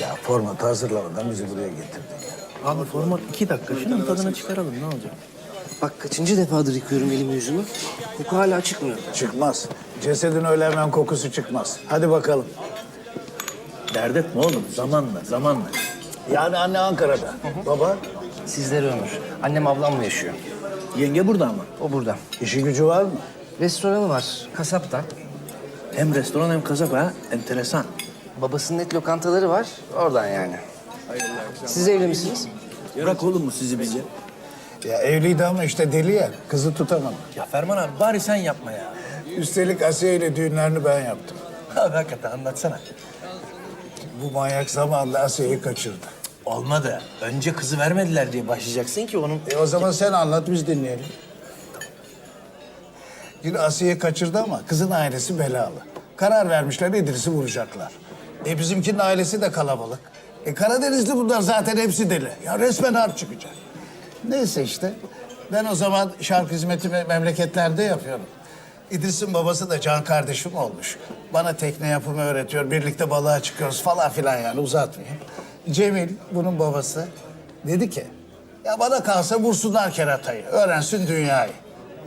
Ya formatı hazırlamadan bizi buraya getirdin ya. Abi format iki dakika. Şunun tadını çıkaralım ne olacak? Bak kaçıncı defadır yıkıyorum elimi yüzümü. Koku hala çıkmıyor. Çıkmaz. Cesedin öyle hemen kokusu çıkmaz. Hadi bakalım. Dert etme oğlum. Zamanla, zamanla. Yani anne Ankara'da. Baba Sizlere ömür. Annem ablamla yaşıyor. Yenge burada ama. O burada. işi gücü var mı? Restoranı var. Kasapta. Hem restoran hem kasaba ha. Enteresan. Babasının et lokantaları var. Oradan yani. Siz evli misiniz? Bırak oğlum mu sizi bize? Ya evliydi ama işte deli ya. Kızı tutamam. Ya Ferman abi bari sen yapma ya. Üstelik Asiye ile düğünlerini ben yaptım. Abi hakikaten anlatsana. Bu manyak zamanında Asiye'yi kaçırdı. Olmadı. Önce kızı vermediler diye başlayacaksın ki onun... E o zaman sen anlat biz dinleyelim. Yine Asiye kaçırdı ama kızın ailesi belalı. Karar vermişler İdris'i vuracaklar. E bizimkinin ailesi de kalabalık. E Karadenizli bunlar zaten hepsi deli. Ya resmen harp çıkacak. Neyse işte. Ben o zaman şark hizmetimi memleketlerde yapıyorum. İdris'in babası da can kardeşim olmuş. Bana tekne yapımı öğretiyor. Birlikte balığa çıkıyoruz falan filan yani uzatmayayım. Cemil bunun babası dedi ki ya bana kalsa vursunlar keratayı, öğrensin dünyayı.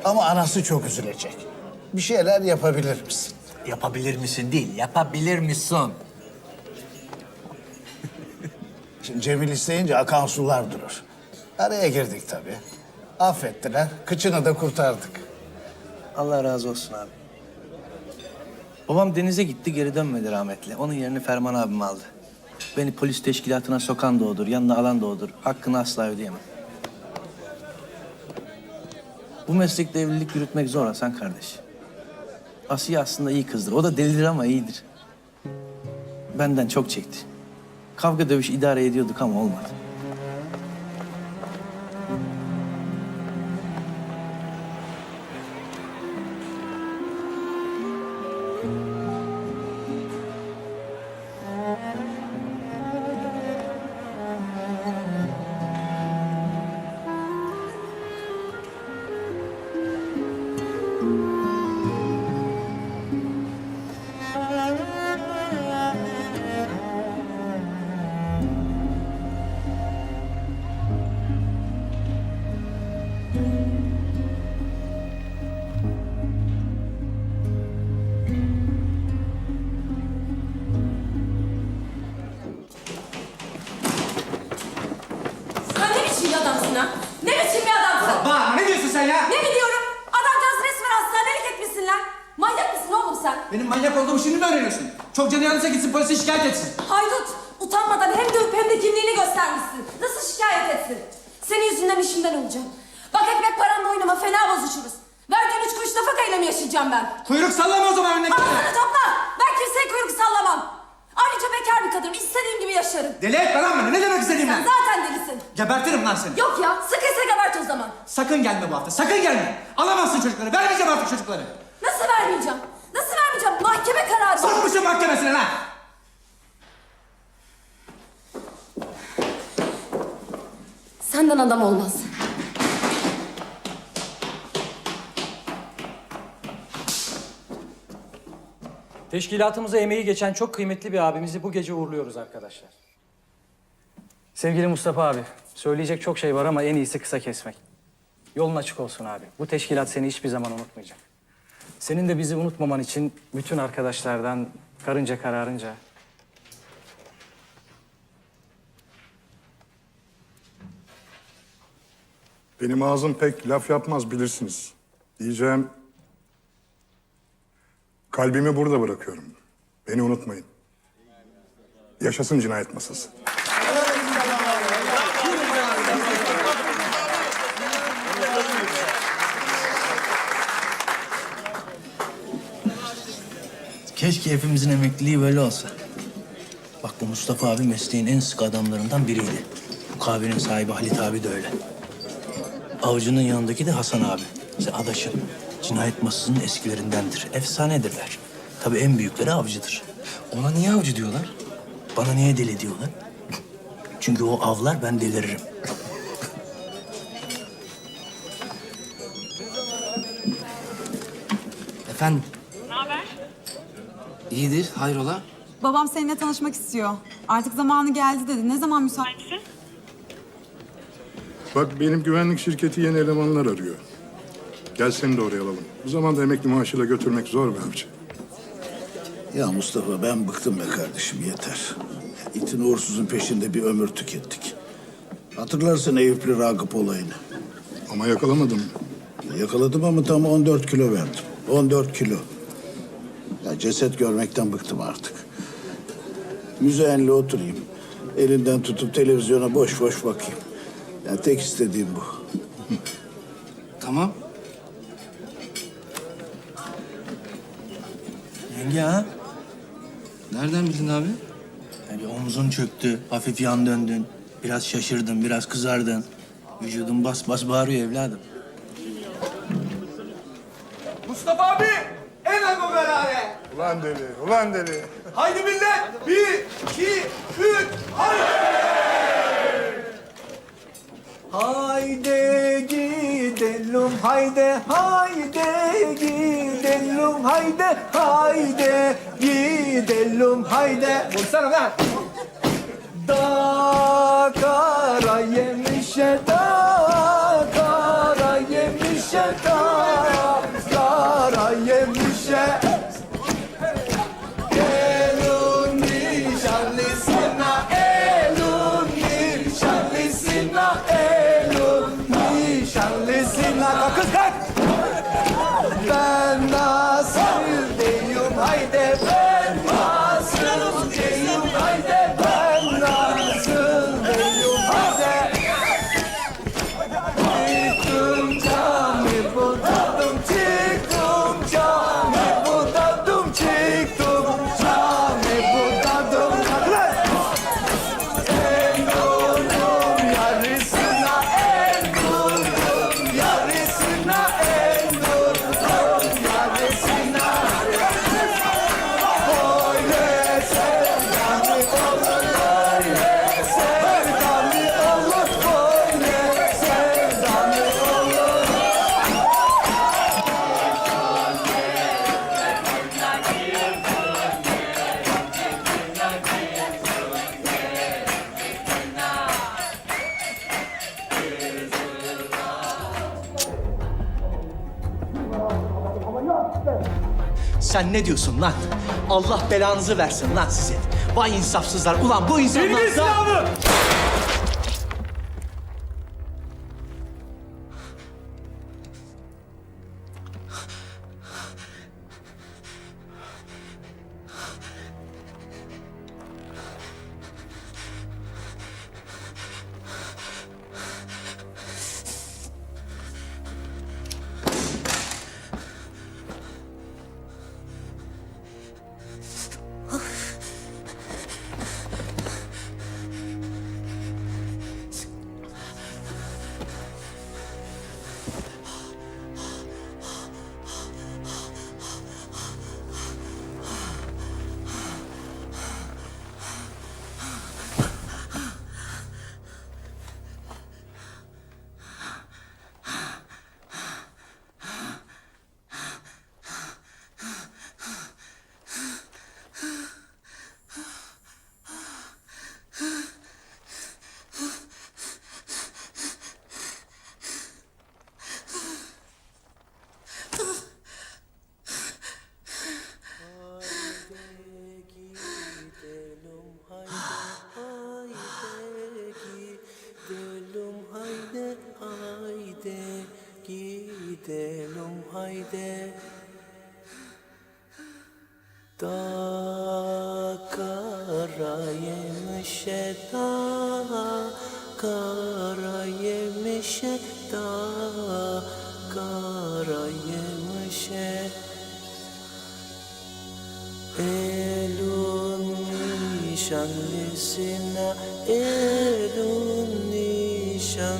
Ama anası çok üzülecek. Bir şeyler yapabilir misin? Yapabilir misin değil, yapabilir misin? Şimdi Cemil isteyince akan sular durur. Araya girdik tabii. Affettiler, kıçını da kurtardık. Allah razı olsun abi. Babam denize gitti geri dönmedi rahmetli. Onun yerini Ferman abim aldı. Beni polis teşkilatına sokan da odur, yanına alan da odur. Hakkını asla ödeyemem. Bu meslekte evlilik yürütmek zor Hasan kardeş. Asiye aslında iyi kızdır. O da delidir ama iyidir. Benden çok çekti. Kavga dövüş idare ediyorduk ama olmadı. Sen ha? Ne biçim bir adamsın? Bağırma ne diyorsun sen ya? Ne biliyorum? Adamcağız resmen hastanelik etmişsin lan. Manyak mısın oğlum sen? Benim manyak olduğumu şimdi mi öğreniyorsun? Çok canı yanınıza gitsin polise şikayet etsin. Haydut, utanmadan hem dövüp hem de kimliğini göstermişsin. Nasıl şikayet etsin? Senin yüzünden işimden olacağım. Bak ekmek paranla oynama, fena bozuşuruz. Verdiğin üç kuruş nafakayla mı yaşayacağım ben? Kuyruk sallama o zaman önüne Ağzını topla! Ben kimseye kuyruk sallamam. Ayrıca bekar bir kadınım, istediğim gibi yaşarım. Deli etme lan beni. Ne demek istediğim Sen ben? zaten delisin. Gebertirim lan seni. Yok ya, sıkıysa gebert o zaman. Sakın gelme bu hafta. Sakın gelme. Alamazsın çocukları. Vermeyeceğim artık çocukları. Nasıl vermeyeceğim? Nasıl vermeyeceğim? Mahkeme kararı. Sokmuşum mahkemesine lan. Senden adam olmaz. Teşkilatımıza emeği geçen çok kıymetli bir abimizi bu gece uğurluyoruz arkadaşlar. Sevgili Mustafa abi, söyleyecek çok şey var ama en iyisi kısa kesmek. Yolun açık olsun abi. Bu teşkilat seni hiçbir zaman unutmayacak. Senin de bizi unutmaman için bütün arkadaşlardan karınca kararınca Benim ağzım pek laf yapmaz bilirsiniz. Diyeceğim... Kalbimi burada bırakıyorum. Beni unutmayın. Yaşasın cinayet masası. Keşke hepimizin emekliliği böyle olsa. Bak bu Mustafa abi mesleğin en sık adamlarından biriydi. Bu kahvenin sahibi Halit abi de öyle. Avcının yanındaki de Hasan abi. İşte adaşım. Cinayet masasının eskilerindendir. Efsanedirler. Tabii en büyükleri avcıdır. Ona niye avcı diyorlar? Bana niye deli diyorlar? Çünkü o avlar ben deliririm. Efendim? Ne haber? İyidir, hayrola? Babam seninle tanışmak istiyor. Artık zamanı geldi dedi. Ne zaman müsaitsin? Bak benim güvenlik şirketi yeni elemanlar arıyor. Gel seni de oraya alalım. Bu zamanda emekli maaşıyla götürmek zor be avcı. Ya Mustafa ben bıktım be kardeşim yeter. İtin uğursuzun peşinde bir ömür tükettik. Hatırlarsın Eyüplü Ragıp olayını. Ama yakalamadım. Yakaladım ama tam 14 kilo verdim. 14 kilo. Ya ceset görmekten bıktım artık. Müzeyenle oturayım. Elinden tutup televizyona boş boş bakayım. Ya tek istediğim bu. Tamam. Yenge ha? Nereden bildin abi? Yani omzun çöktü, hafif yan döndün. Biraz şaşırdın, biraz kızardın. Vücudun bas bas bağırıyor evladım. Mustafa abi! En bu beraber. Ulan deli, ulan deli. Haydi millet! Bir, iki, üç, haydi! Haydi gidelim haydi haydi gidelim haydi haydi gidelim haydi Vursana lan! Da kara yemişe da Sen ne diyorsun lan? Allah belanızı versin lan sizin. Vay insafsızlar. Ulan bu insanlar... Benim silahımı! Da kara yemişe da kara yemişe da kara yemişe Elun nişanlısına Elun nişanlısına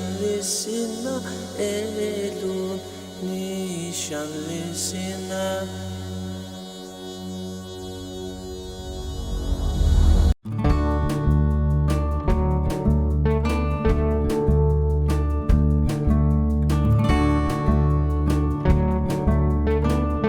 Elun nişanlısına